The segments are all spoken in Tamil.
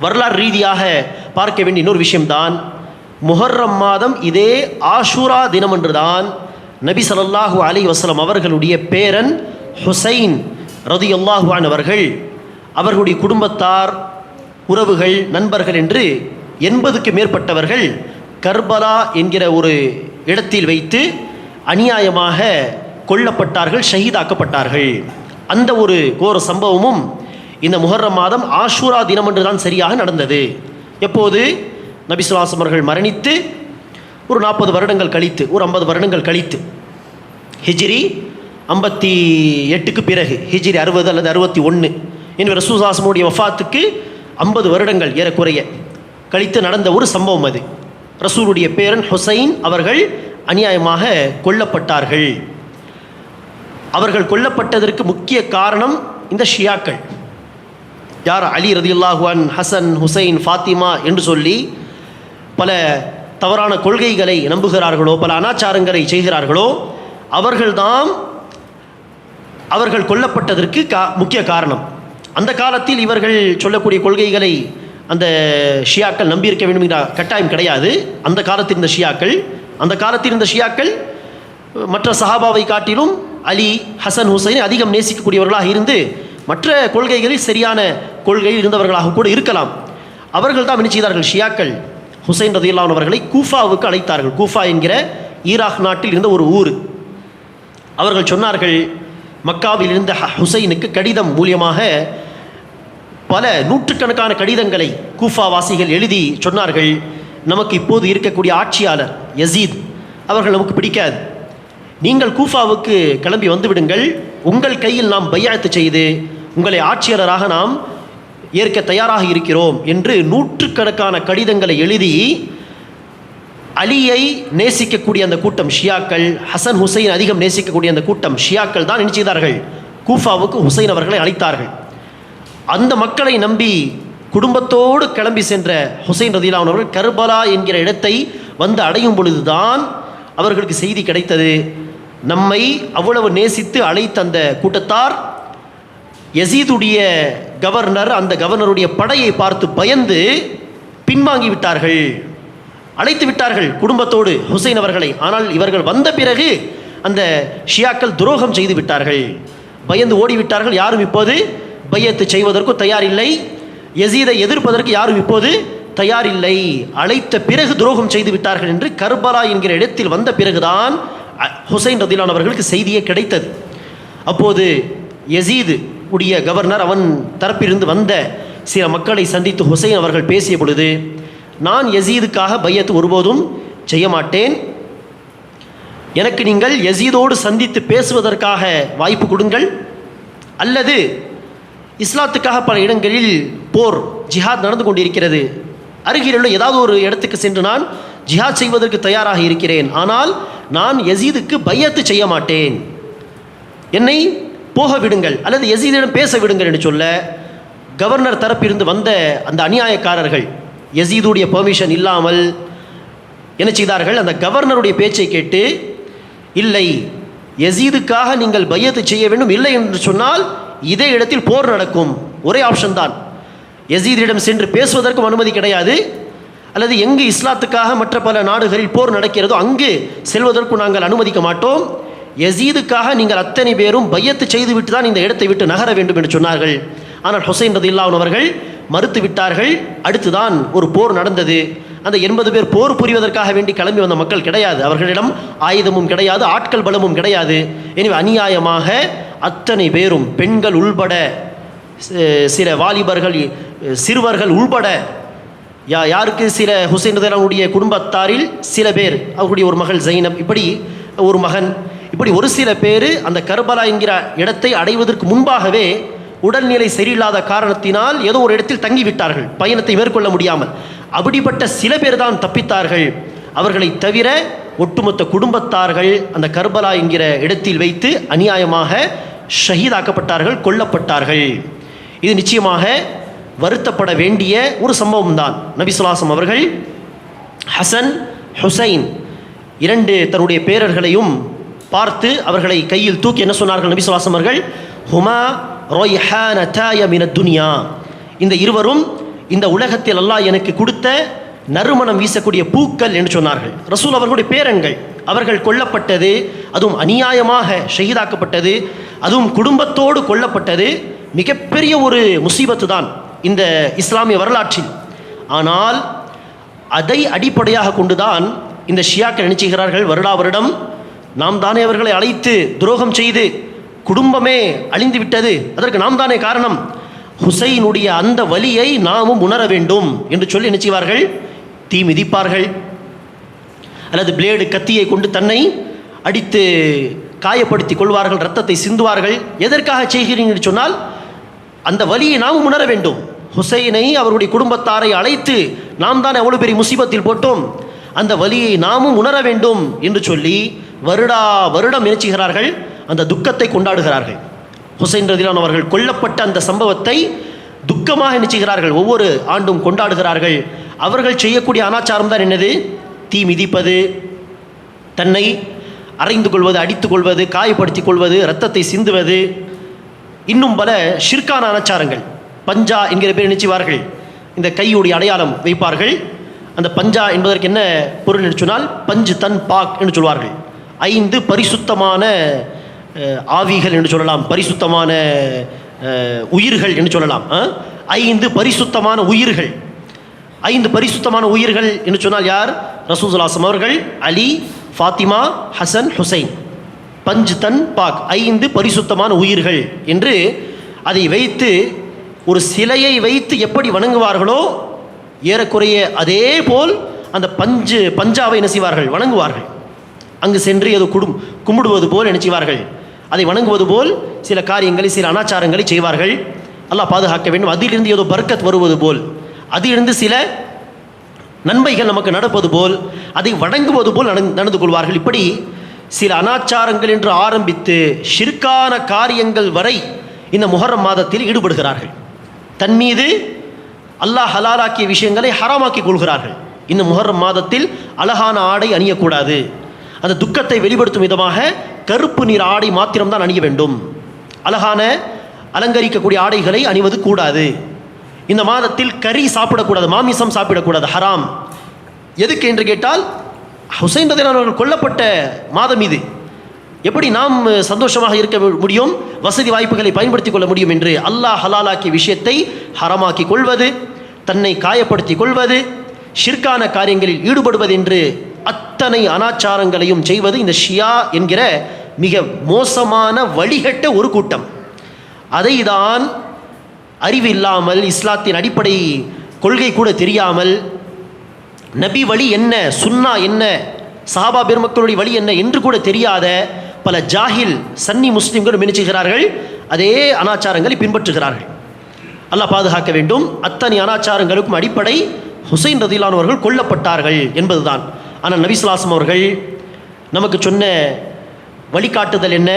வரலாறு ரீதியாக பார்க்க வேண்டிய இன்னொரு விஷயம்தான் முஹர்ரம் மாதம் இதே ஆஷூரா தினமன்றுதான் நபி சலல்லாஹு அலி வசலம் அவர்களுடைய பேரன் ஹுசைன் ரதி அன்ஹு அவர்கள் அவர்களுடைய குடும்பத்தார் உறவுகள் நண்பர்கள் என்று எண்பதுக்கு மேற்பட்டவர்கள் கர்பலா என்கிற ஒரு இடத்தில் வைத்து அநியாயமாக கொல்லப்பட்டார்கள் ஷஹீதாக்கப்பட்டார்கள். அந்த ஒரு கோர சம்பவமும் இந்த முஹர்ரம் மாதம் ஆஷூரா தினம் என்று தான் சரியாக நடந்தது. எப்போது? நபிசுலாசம் அவர்கள் மரணித்து ஒரு நாற்பது வருடங்கள் கழித்து ஒரு ஐம்பது வருடங்கள் கழித்து ஹிஜ்ரி ஐம்பத்தி எட்டுக்கு பிறகு ஹிஜ்ரி அறுபது அல்லது அறுபத்தி ஒன்று என்று ரசூசாசமுடைய வஃபாத்துக்கு ஐம்பது வருடங்கள் ஏறக்குறைய கழித்து நடந்த ஒரு சம்பவம் அது. ரசூலுடைய பேரன் ஹுசைன் அவர்கள் அநியாயமாக கொல்லப்பட்டார்கள். அவர்கள் கொல்லப்பட்டதற்கு முக்கிய காரணம் இந்த ஷியாக்கள். யார் அலி ரதியுல்லாஹுவான் ஹசன் ஹுசைன் ஃபாத்திமா என்று சொல்லி பல தவறான கொள்கைகளை நம்புகிறார்களோ பல அனாச்சாரங்களை செய்கிறார்களோ அவர்கள்தான் அவர்கள் கொல்லப்பட்டதற்கு கா முக்கிய காரணம். அந்த காலத்தில் இவர்கள் சொல்லக்கூடிய கொள்கைகளை அந்த ஷியாக்கள் நம்பியிருக்க வேண்டும் என்ற கட்டாயம் கிடையாது. அந்த காலத்தில் இருந்த ஷியாக்கள் அந்த காலத்தில் இருந்த ஷியாக்கள் மற்ற சஹாபாவை காட்டிலும் அலி ஹசன் ஹுசைனை அதிகம் நேசிக்கக்கூடியவர்களாக இருந்து மற்ற கொள்கைகளில் சரியான கொள்கையில் இருந்தவர்களாக கூட இருக்கலாம். அவர்கள் தான் என்ன செய்தார்கள்? ஷியாக்கள் ஹுசைன் ரதியுல்லான் அவர்களை கூஃபாவுக்கு அழைத்தார்கள். கூஃபா என்கிற ஈராக் நாட்டில் இருந்த ஒரு ஊர். அவர்கள் சொன்னார்கள் மக்காவில் இருந்த ஹ- ஹுசைனுக்கு கடிதம் மூலியமாக பல நூற்றுக்கணக்கான கடிதங்களை கூஃபா வாசிகள் எழுதி சொன்னார்கள். நமக்கு இப்போது இருக்கக்கூடிய ஆட்சியாளர் யசீத் அவர்கள் நமக்கு பிடிக்காது. நீங்கள் கூஃபாவுக்கு கிளம்பி வந்துவிடுங்கள். உங்கள் கையில் நாம் பையாத்து செய்து உங்களை ஆட்சியாளராக நாம் ஏற்க தயாராக இருக்கிறோம் என்று நூற்றுக்கணக்கான கடிதங்களை எழுதி அலியை நேசிக்கக்கூடிய அந்த கூட்டம் ஷியாக்கள் ஹசன் ஹுசைன் அதிகம் நேசிக்கக்கூடிய அந்த கூட்டம் ஷியாக்கள் தான் நினைச்சார்கள் கூஃபாவுக்கு ஹுசைன் அவர்களை அழைத்தார்கள். அந்த மக்களை நம்பி குடும்பத்தோடு கிளம்பி சென்ற ஹுசைன் ரதிலான் அவர்கள் கர்பலா என்கிற இடத்தை வந்து அடையும் பொழுதுதான் அவர்களுக்கு செய்தி கிடைத்தது. நம்மை அவ்வளவு நேசித்து அழைத்த அந்த கூட்டத்தார் எசீதுடைய கவர்னர் அந்த கவர்னருடைய படையை பார்த்து பயந்து பின்வாங்கி விட்டார்கள். அழைத்து விட்டார்கள் குடும்பத்தோடு ஹுசைன் அவர்களை. ஆனால் இவர்கள் வந்த பிறகு அந்த ஷியாக்கள் துரோகம் செய்து விட்டார்கள். பயந்து ஓடிவிட்டார்கள். யாரும் இப்போது பையத்து செய்வதற்கு தயாரில்லை. எசீதை எதிர்ப்பதற்கு யாரும் இப்போது தயாரில்லை. அழைத்த பிறகு துரோகம் செய்து விட்டார்கள் என்று கர்பலா என்கிற இடத்தில் வந்த பிறகுதான் ஹுசைன் ரதிலான் அவர்களுக்கு செய்தியே கிடைத்தது. அப்போது எசீது உடைய கவர்னர் அவன் தரப்பிலிருந்து வந்த சில மக்களை சந்தித்து ஹுசைன் அவர்கள் பேசிய பொழுது நான் யசீதுக்காக பையத்து ஒருபோதும் செய்ய மாட்டேன் எனக்கு நீங்கள் யசீதோடு சந்தித்து பேசுவதற்காக வாய்ப்பு கொடுங்கள். அல்லது இஸ்லாத்துக்காக பல இடங்களில் போர் ஜிஹாத் நடந்து கொண்டிருக்கிறது. அருகிலுள்ள ஏதாவது ஒரு இடத்துக்கு சென்று நான் ஜிஹாத் செய்வதற்கு தயாராக இருக்கிறேன். ஆனால் நான் யசீதுக்கு பையத்து செய்ய மாட்டேன் என்னை போக விடுங்கள் அல்லது எசீதிடம் பேச விடுங்கள் என்று சொல்ல கவர்னர் தரப்பிலிருந்து வந்த அந்த அநியாயக்காரர்கள் எசீதுடைய பெர்மிஷன் இல்லாமல் என்ன செய்தார்கள்? அந்த கவர்னருடைய பேச்சை கேட்டு இல்லை எசீதுக்காக நீங்கள் பையத்தை செய்ய வேண்டும் இல்லை என்று சொன்னால் இதே இடத்தில் போர் நடக்கும். ஒரே ஆப்ஷன் தான். எசீதிடம் சென்று பேசுவதற்கும் அனுமதி கிடையாது. அல்லது எங்கு இஸ்லாத்துக்காக மற்ற பல நாடுகளில் போர் நடக்கிறதோ அங்கு செல்வதற்கும் நாங்கள் அனுமதிக்க மாட்டோம். யசீதுக்காக நீங்கள் அத்தனை பேரும் பையத்து செய்துவிட்டு தான் இந்த இடத்தை விட்டு நகர வேண்டும் என்று சொன்னார்கள். ஆனால் ஹுசைன் ரதில்லான் அவர்கள் மறுத்து விட்டார்கள். அடுத்துதான் ஒரு போர் நடந்தது. அந்த எண்பது பேர் போர் புரிவதற்காக வேண்டி கிளம்பி வந்த மக்கள் கிடையாது. அவர்களிடம் ஆயுதமும் கிடையாது ஆட்கள் பலமும் கிடையாது. எனவே அநியாயமாக அத்தனை பேரும் பெண்கள் உள்பட சில வாலிபர்கள் சிறுவர்கள் உள்பட யா யாருக்கு? சில ஹுசைன் ரதிலானுடைய குடும்பத்தாரில் சில பேர் அவருடைய ஒரு மகள் ஜைனப் இப்படி ஒரு மகன் இப்படி ஒரு சில பேர் அந்த கர்பலா என்கிற இடத்தை அடைவதற்கு முன்பாகவே உடல்நிலை சரியில்லாத காரணத்தினால் ஏதோ ஒரு இடத்தில் தங்கிவிட்டார்கள். பயணத்தை மேற்கொள்ள முடியாமல். அப்படிப்பட்ட சில பேர் தான் தப்பித்தார்கள். அவர்களை தவிர ஒட்டுமொத்த குடும்பத்தார்கள் அந்த கர்பலா என்கிற இடத்தில் வைத்து அநியாயமாக ஷஹீதாக்கப்பட்டார்கள் கொல்லப்பட்டார்கள். இது நிச்சயமாக வருத்தப்பட வேண்டிய ஒரு சம்பவம் தான். நபிசுலாசம் அவர்கள் ஹசன் ஹுசைன் இரண்டு தன்னுடைய பேரர்களையும் பார்த்து அவர்களை கையில் தூக்கி என்ன சொன்னார்கள் நபிசுலாசம் அவர்கள்? ஹுமா ரொய்ஹானதாய மின துனியா. இந்த இருவரும் இந்த உலகத்தில் அல்லாஹ் எனக்கு கொடுத்த நறுமணம் வீசக்கூடிய பூக்கள் என்று சொன்னார்கள். ரசூல் அவர்களுடைய பேரன்கள் அவர்கள் கொல்லப்பட்டது அதுவும் அநியாயமாக ஷஹீதாக்கப்பட்டது அதுவும் குடும்பத்தோடு கொல்லப்பட்டது மிகப்பெரிய ஒரு முசீபத்து தான் இந்த இஸ்லாமிய வரலாற்றில். ஆனால் அதை அடிப்படையாக கொண்டுதான் இந்த ஷியாக்கள் நினைச்சுகிறார்கள் வருடா வருடம் நாம் தானே அவர்களை அழைத்து துரோகம் செய்து குடும்பமே அழிந்து விட்டது. அதற்கு நாம் தானே காரணம்? ஹுசைனுடைய அந்த வலியை நாமும் உணர வேண்டும் என்று சொல்லி நினைச்சுவார்கள் தீ மிதிப்பார்கள். அல்லது பிளேடு கத்தியை கொண்டு தன்னை அடித்து காயப்படுத்திக் கொள்வார்கள் ரத்தத்தை சிந்துவார்கள். எதற்காக செய்கிறீங்க சொன்னால் அந்த வலியை நாமும் உணர வேண்டும். ஹுசைனை அவருடைய குடும்பத்தாரை அழைத்து நாம் தான் எவ்வளவு பெரிய முசீபத்தில் போட்டோம். அந்த வலியை நாமும் உணர வேண்டும் என்று சொல்லி வருடா வருடம் நினைச்சுகிறார்கள் அந்த துக்கத்தை கொண்டாடுகிறார்கள். ஹுசைன் ரதிலான் அவர்கள் கொல்லப்பட்ட அந்த சம்பவத்தை துக்கமாக நினைச்சுகிறார்கள். ஒவ்வொரு ஆண்டும் கொண்டாடுகிறார்கள். அவர்கள் செய்யக்கூடிய அனாச்சாரம் தான் என்னது? தீ மிதிப்பது தன்னை அறைந்து கொள்வது அடித்துக் கொள்வது காயப்படுத்திக் கொள்வது இரத்தத்தை சிந்துவது இன்னும் பல ஷிர்கான அனாச்சாரங்கள். பஞ்சா என்கிற பேர் நினைச்சுவார்கள். இந்த கையுடைய அடையாளம் வைப்பார்கள். அந்த பஞ்சா என்பதற்கு என்ன பொருள் என்று சொன்னால் பஞ்சு தன் பாக் என்று சொல்வார்கள். ஐந்து பரிசுத்தமான ஆவிகள் என்று சொல்லலாம். பரிசுத்தமான உயிர்கள் என்று சொல்லலாம். ஐந்து பரிசுத்தமான உயிர்கள். ஐந்து பரிசுத்தமான உயிர்கள் என்று சொன்னால் யார்? ரசூசுல்லாசம் அவர்கள் அலி ஃபாத்திமா ஹசன் ஹுசைன். பஞ்சு தன் பாக். ஐந்து பரிசுத்தமான உயிர்கள் என்று அதை வைத்து ஒரு சிலையை வைத்து எப்படி வணங்குவார்களோ ஏறக்குறைய அதே போல் அந்த பஞ்சு பஞ்சாவை என்ன செய்வார்கள்? வணங்குவார்கள். அங்கு சென்று ஏதோ குடும் கும்பிடுவது போல் நினைச்சுவார்கள். அதை வணங்குவது போல் சில காரியங்களை சில அனாச்சாரங்களை செய்வார்கள். அல்லாஹ் பாதுகாக்க வேண்டும். அதிலிருந்து ஏதோ பர்க்கத் வருவது போல். அதிலிருந்து சில நன்மைகள் நமக்கு நடப்பது போல் அதை வணங்குவது போல் நடந்து கொள்வார்கள். இப்படி சில அனாச்சாரங்கள் என்று ஆரம்பித்து ஷிர்கான காரியங்கள் வரை இந்த முஹரம் மாதத்தில் ஈடுபடுகிறார்கள். தன் மீது அல்லாஹ் ஹலாலாக்கிய விஷயங்களை ஹராமாக்கி கொள்கிறார்கள். இந்த முஹர்ரம் மாதத்தில் அழகான ஆடை அணியக்கூடாது. அந்த துக்கத்தை வெளிப்படுத்தும் விதமாக கருப்பு நிற ஆடை மாத்திரம்தான் அணிய வேண்டும். அழகான அலங்கரிக்கக்கூடிய ஆடைகளை அணிவது கூடாது. இந்த மாதத்தில் கறி சாப்பிடக்கூடாது மாமிசம் சாப்பிடக்கூடாது ஹராம். எதுக்கு என்று கேட்டால் ஹுசைன் ரதிலான் அவர்கள் கொல்லப்பட்ட மாதம் இது. எப்படி நாம் சந்தோஷமாக இருக்க முடியும்? வசதி வாய்ப்புகளை பயன்படுத்திக் கொள்ள முடியும் என்று அல்லாஹ் ஹலாலாக்கிய விஷயத்தை ஹரமாக்கி கொள்வது தன்னை காயப்படுத்திக் கொள்வது ஷிர்கான காரியங்களில் ஈடுபடுவது என்று அத்தனை அனாச்சாரங்களையும் செய்வது இந்த ஷியா என்கிற மிக மோசமான வழிகட்ட ஒரு கூட்டம். அதை தான் அறிவு இல்லாமல் இஸ்லாத்தின் அடிப்படை கொள்கை கூட தெரியாமல் நபி வழி என்ன சுன்னா என்ன சஹாபா பெருமக்களுடைய வழி என்ன என்று கூட தெரியாத பல ஜாஹில் சன்னி முஸ்லீம்களும் நினைச்சுகிறார்கள் அதே அனாச்சாரங்களை பின்பற்றுகிறார்கள். அல்லாஹ் பாதுகாக்க வேண்டும். அத்தனை அனாச்சாரங்களுக்கும் அடிப்படை ஹுசைன் ரதிலானவர்கள் கொல்லப்பட்டார்கள் என்பதுதான். ஆனால் நபிசுலாசம் அவர்கள் நமக்கு சொன்ன வழிகாட்டுதல் என்ன?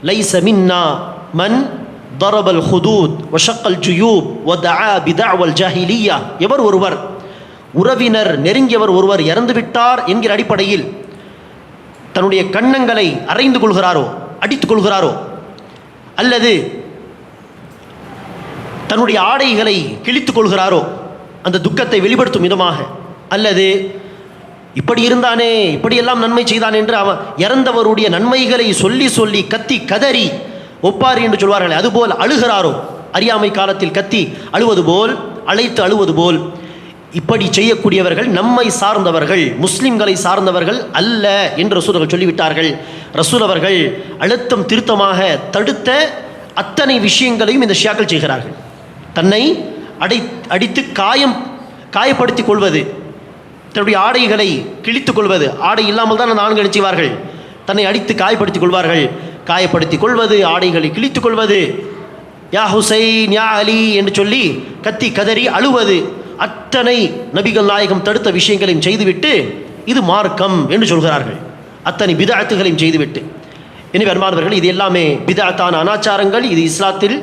லை சமின்னா மன் தரபல் ஹுதூத் வஷக்கல் ஜுயூப் வதஆ ஜஹிலியா. எவர் ஒருவர் உறவினர் நெருங்கியவர் ஒருவர் இறந்துவிட்டார் என்கிற அடிப்படையில் தன்னுடைய கண்ணங்களை அரைந்து கொள்கிறாரோ அடித்துக் கொள்கிறாரோ அல்லது தன்னுடைய ஆடைகளை கிழித்துக் கொள்கிறாரோ அந்த துக்கத்தை வெளிப்படுத்தும் விதமாக அல்லது இப்படி இருந்தானே இப்படியெல்லாம் நன்மை செய்தான் என்று அவன் இறந்தவருடைய நன்மைகளை சொல்லி சொல்லி கத்தி கதறி ஒப்பாரி என்று சொல்வார்களே அதுபோல் அழுகிறாரோ? அறியாமை காலத்தில் கத்தி அழுவது போல் அழைத்து அழுவது போல். இப்படி செய்யக்கூடியவர்கள் நம்மை சார்ந்தவர்கள் முஸ்லிம்களை சார்ந்தவர்கள் அல்ல என்று ரசூல் அவர்கள் சொல்லிவிட்டார்கள். ரசூல் அவர்கள் அழுத்தம் திருத்தமாக தடுத்த அத்தனை விஷயங்களையும் இந்த ஷியாக்கள் செய்கிறார்கள். தன்னை அடை அடித்து காயம் காயப்படுத்திக் கொள்வது. தன்னுடைய ஆடைகளை கிழித்துக் கொள்வது. ஆடை இல்லாமல் தான் அந்த ஆண்கள் செய்வார்கள்? தன்னை அடித்து காயப்படுத்திக் கொள்வார்கள். காயப்படுத்திக் கொள்வது ஆடைகளை கிழித்துக் கொள்வது. யா ஹுசைன் யா அலி என்று சொல்லி கத்தி கதறி அழுவது. அத்தனை நபிகள் நாயகம் தடுத்த விஷயங்களையும் செய்துவிட்டு இது மார்க்கம் என்று சொல்கிறார்கள். அத்தனை பிதாத்துகளையும் செய்துவிட்டு. எனவே அன்பானவர்கள் இது எல்லாமே பிதாத்தான அனாச்சாரங்கள். இது இஸ்லாத்தில்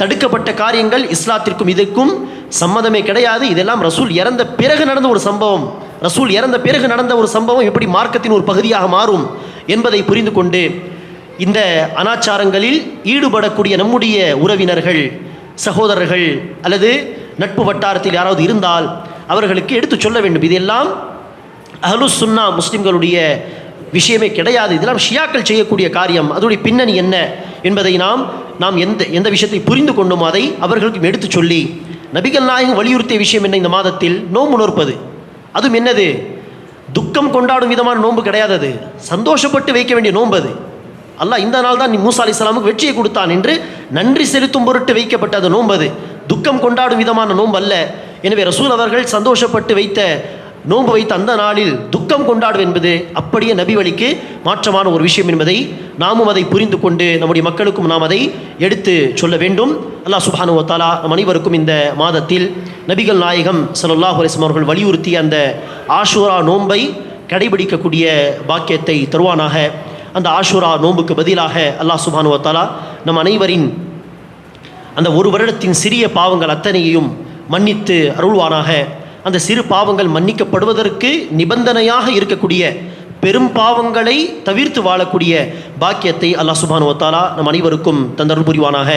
தடுக்கப்பட்ட காரியங்கள் இஸ்லாத்திற்கும் இதற்கும் சம்மதமே கிடையாது. இதெல்லாம் ரசூல் இறந்த பிறகு நடந்த ஒரு சம்பவம். ரசூல் இறந்த பிறகு நடந்த ஒரு சம்பவம் எப்படி மார்க்கத்தின் ஒரு பகுதியாக மாறும் என்பதை புரிந்து கொண்டு இந்த அனாச்சாரங்களில் ஈடுபடக்கூடிய நம்முடைய உறவினர்கள் சகோதரர்கள் அல்லது நட்பு வட்டாரத்தில் யாராவது இருந்தால் அவர்களுக்கு எடுத்து சொல்ல வேண்டும். இதெல்லாம் அஹலுஸ் சுன்னா முஸ்லிம்களுடைய விஷயமே கிடையாது. இதெல்லாம் ஷியாக்கள் செய்யக்கூடிய காரியம். அதனுடைய பின்னணி என்ன என்பதை நாம் நாம் எந்த எந்த விஷயத்தை புரிந்து கொண்டோமோ அதை அவர்களுக்கும் எடுத்து சொல்லி நபிகள் நாயகம் வலியுறுத்திய விஷயம் என்ன இந்த மாதத்தில்? நோன்பு நோற்பது. அதுவும் என்னது? துக்கம் கொண்டாடும் விதமான நோன்பு கிடையாது அது. சந்தோஷப்பட்டு வைக்க வேண்டிய நோன்பு அது. அல்லாஹ் இந்த நாள் தான் நீ மூசா அலிஸ்லாமுக்கு வெற்றியை கொடுத்தான் என்று நன்றி செலுத்தும் பொருட்டு வைக்கப்பட்ட அது நோன்பு அது. துக்கம் கொண்டாடும் விதமான நோன்பு அல்ல. எனவே ரசூல் அவர்கள் சந்தோஷப்பட்டு வைத்த நோன்பு வைத்த அந்த நாளில் துக்கம் கொண்டாடும் என்பது அப்படியே நபி வழிக்கு மாற்றமான ஒரு விஷயம் என்பதை நாமும் அதை புரிந்து கொண்டு நம்முடைய மக்களுக்கும் நாம் அதை எடுத்து சொல்ல வேண்டும். அல்லாஹ் சுபானு தாலா நம் அனைவருக்கும் இந்த மாதத்தில் நபிகள் நாயகம் ஸல்லல்லாஹு அலைஹி அவர்கள் வலியுறுத்திய அந்த ஆஷூரா நோன்பை கடைபிடிக்கக்கூடிய பாக்கியத்தை தருவானாக. அந்த ஆஷூரா நோன்புக்கு பதிலாக அல்லாஹ் சுபானு தாலா நம் அனைவரின் அந்த ஒரு வருடத்தின் சிறிய பாவங்கள் அத்தனையையும் மன்னித்து அருள்வானாக. அந்த சிறு பாவங்கள் மன்னிக்கப்படுவதற்கு நிபந்தனையாக இருக்கக்கூடிய பெரும் பாவங்களை தவிர்த்து வாழக்கூடிய பாக்கியத்தை அல்லாஹ் சுபானுவத்தாலா நம் அனைவருக்கும் தந்தருள் புரிவானாக.